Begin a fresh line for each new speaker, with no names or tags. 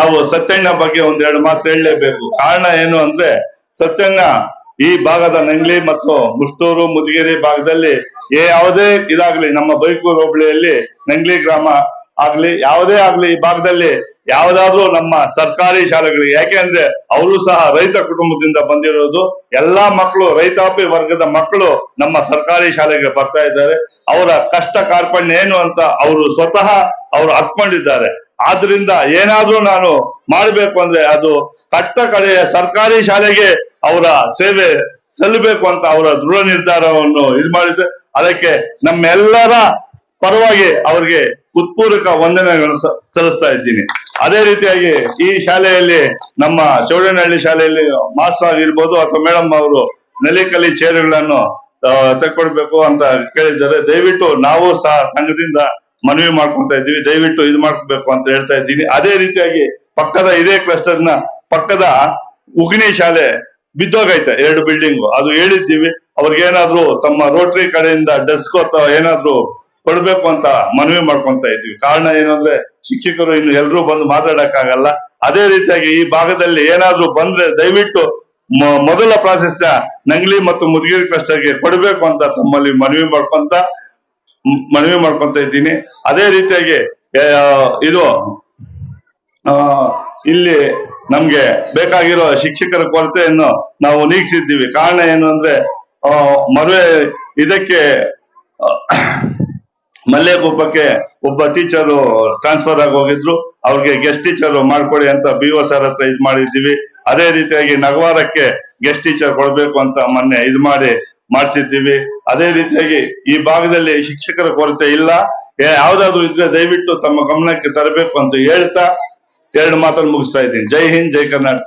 ನಾವು ಸತ್ಯಣ್ಣ ಬಗ್ಗೆ ಒಂದೆರಡು ಮಾತು ಹೇಳಲೇಬೇಕು. ಕಾರಣ ಏನು ಅಂದ್ರೆ, ಸತ್ಯಣ್ಣ ಈ ಭಾಗದ ನಂಗ್ಲಿ ಮತ್ತು ಮುಷ್ಟೂರು, ಮುದಿಗೆರೆ ಭಾಗದಲ್ಲಿ ಏ- ಯಾವುದೇ ಇದಾಗ್ಲಿ, ನಮ್ಮ ಬೈಕೂರು ಹೋಬಳಿಯಲ್ಲಿ ನಂಗ್ಲಿ ಗ್ರಾಮ ಆಗ್ಲಿ, ಯಾವುದೇ ಆಗ್ಲಿ ಈ ಭಾಗದಲ್ಲಿ ಯಾವ್ದಾದ್ರು ನಮ್ಮ ಸರ್ಕಾರಿ ಶಾಲೆಗಳಿಗೆ, ಯಾಕೆ ಅಂದ್ರೆ ಅವರು ಸಹ ರೈತ ಕುಟುಂಬದಿಂದ ಬಂದಿರೋದು, ಎಲ್ಲಾ ಮಕ್ಕಳು, ರೈತಾಪಿ ವರ್ಗದ ಮಕ್ಕಳು ನಮ್ಮ ಸರ್ಕಾರಿ ಶಾಲೆಗೆ ಬರ್ತಾ ಇದ್ದಾರೆ. ಅವರ ಕಷ್ಟ ಕಾರ್ಪಣ್ಯ ಏನು ಅಂತ ಅವರು ಸ್ವತಃ ಅವರು ಅರ್ಕೊಂಡಿದ್ದಾರೆ ಆದ್ರಿಂದ ಏನಾದ್ರೂ ನಾನು ಮಾಡ್ಬೇಕು ಅಂದ್ರೆ ಅದು ಕಟ್ಟ ಕಡೆಯ ಸರ್ಕಾರಿ ಶಾಲೆಗೆ ಅವರ ಸೇವೆ ಸಲ್ಲಬೇಕು ಅಂತ ಅವರ ದೃಢ ನಿರ್ಧಾರವನ್ನು ಇದು ಮಾಡಿದ್ರೆ ಅದಕ್ಕೆ ನಮ್ಮೆಲ್ಲರ ಪರವಾಗಿ ಅವರಿಗೆ ಉತ್ಪೂರಕ ವಂದನೆಗಳನ್ನು ಸಲ್ಲಿಸ್ತಾ ಇದ್ದೀನಿ. ಅದೇ ರೀತಿಯಾಗಿ ಈ ಶಾಲೆಯಲ್ಲಿ ನಮ್ಮ ಚೌಡನಹಳ್ಳಿ ಶಾಲೆಯಲ್ಲಿ ಮಾಸ್ಟರ್ ಆಗಿರ್ಬೋದು ಅಥವಾ ಮೇಡಮ್ ಅವರು ನೆಲೆಕಲ್ಲಿ ಚೇರುಗಳನ್ನು ತಕ್ಕೊಡ್ಬೇಕು ಅಂತ ಕೇಳಿದ್ದಾರೆ. ದಯವಿಟ್ಟು ನಾವು ಸಹ ಸಂಘದಿಂದ ಮನವಿ ಮಾಡ್ಕೊಂತ ಇದ್ದೀವಿ, ದಯವಿಟ್ಟು ಇದು ಮಾಡ್ಬೇಕು ಅಂತ ಹೇಳ್ತಾ ಇದ್ದೀನಿ ಅದೇ ರೀತಿಯಾಗಿ ಪಕ್ಕದ ಇದೇ ಕ್ಲಸ್ಟರ್ನ ಪಕ್ಕದ ಉಗ್ನಿ ಶಾಲೆ ಬಿದ್ದೋಗೈತೆ, ಎರಡು ಬಿಲ್ಡಿಂಗ್ ಅದು ಹೇಳಿದ್ದೀವಿ, ಅವ್ರಿಗೇನಾದ್ರೂ ತಮ್ಮ ರೋಟರಿ ಕಡೆಯಿಂದ ಡೆಸ್ಕ್ ಅಥವಾ ಏನಾದ್ರೂ ಕೊಡ್ಬೇಕು ಅಂತ ಮನವಿ ಮಾಡ್ಕೊಂತ ಇದ್ವಿ ಕಾರಣ ಏನಂದ್ರೆ ಶಿಕ್ಷಕರು ಇನ್ನು ಎಲ್ರೂ ಬಂದು ಮಾತಾಡಕ್ಕಾಗಲ್ಲ. ಅದೇ ರೀತಿಯಾಗಿ ಈ ಭಾಗದಲ್ಲಿ ಏನಾದ್ರೂ ಬಂದ್ರೆ ದಯವಿಟ್ಟು ಮೊದಲ ಪ್ರಾಶಸ್ತ್ಯ ನಂಗ್ಲಿ ಮತ್ತು ಮುದುಗಿರಿ ಕ್ಲಸ್ಟರ್ಗೆ ಕೊಡ್ಬೇಕು ಅಂತ ತಮ್ಮಲ್ಲಿ ಮನವಿ ಮಾಡ್ಕೊಂತ ಮನವಿ ಮಾಡ್ಕೊಂತ ಇದ್ದೀನಿ. ಅದೇ ರೀತಿಯಾಗಿ ಇದು ಇಲ್ಲಿ ನಮ್ಗೆ ಬೇಕಾಗಿರೋ ಶಿಕ್ಷಕರ ಕೊರತೆಯನ್ನು ನಾವು ನೀಗಿಸಿದ್ದೀವಿ. ಕಾರಣ ಏನು ಅಂದ್ರೆ ಮದುವೆ ಇದಕ್ಕೆ ಆ, ಮಲ್ಲೇಗುಪ್ಪಕ್ಕೆ ಒಬ್ಬ ಟೀಚರು ಟ್ರಾನ್ಸ್ಫರ್ ಆಗಿ ಹೋಗಿದ್ರು. ಅವ್ರಿಗೆ ಗೆಸ್ಟ್ ಟೀಚರ್ ಮಾಡ್ಕೊಡಿ ಅಂತ ಬಿ ಒ ಸರ್ ಹತ್ರ ಇದ್ ಮಾಡಿದ್ದೀವಿ. ಅದೇ ರೀತಿಯಾಗಿ ನಗವಾರಕ್ಕೆ ಗೆಸ್ಟ್ ಟೀಚರ್ ಕೊಡ್ಬೇಕು ಅಂತ ಮೊನ್ನೆ ಇದು ಮಾಡಿ ಮಾಡಿಸಿದ್ದೀವಿ. ಅದೇ ರೀತಿಯಾಗಿ ಈ ಭಾಗದಲ್ಲಿ ಶಿಕ್ಷಕರ ಕೊರತೆ ಇಲ್ಲ. ಯಾವ್ದಾದ್ರು ಇದ್ರೆ ದಯವಿಟ್ಟು ತಮ್ಮ ಗಮನಕ್ಕೆ ತರಬೇಕು ಅಂತ ಹೇಳ್ತಾ ಎರಡು ಮಾತನ್ನು ಮುಗಿಸ್ತಾ ಇದ್ದೀನಿ. ಜೈ ಹಿಂದ್, ಜೈ ಕರ್ನಾಟಕ.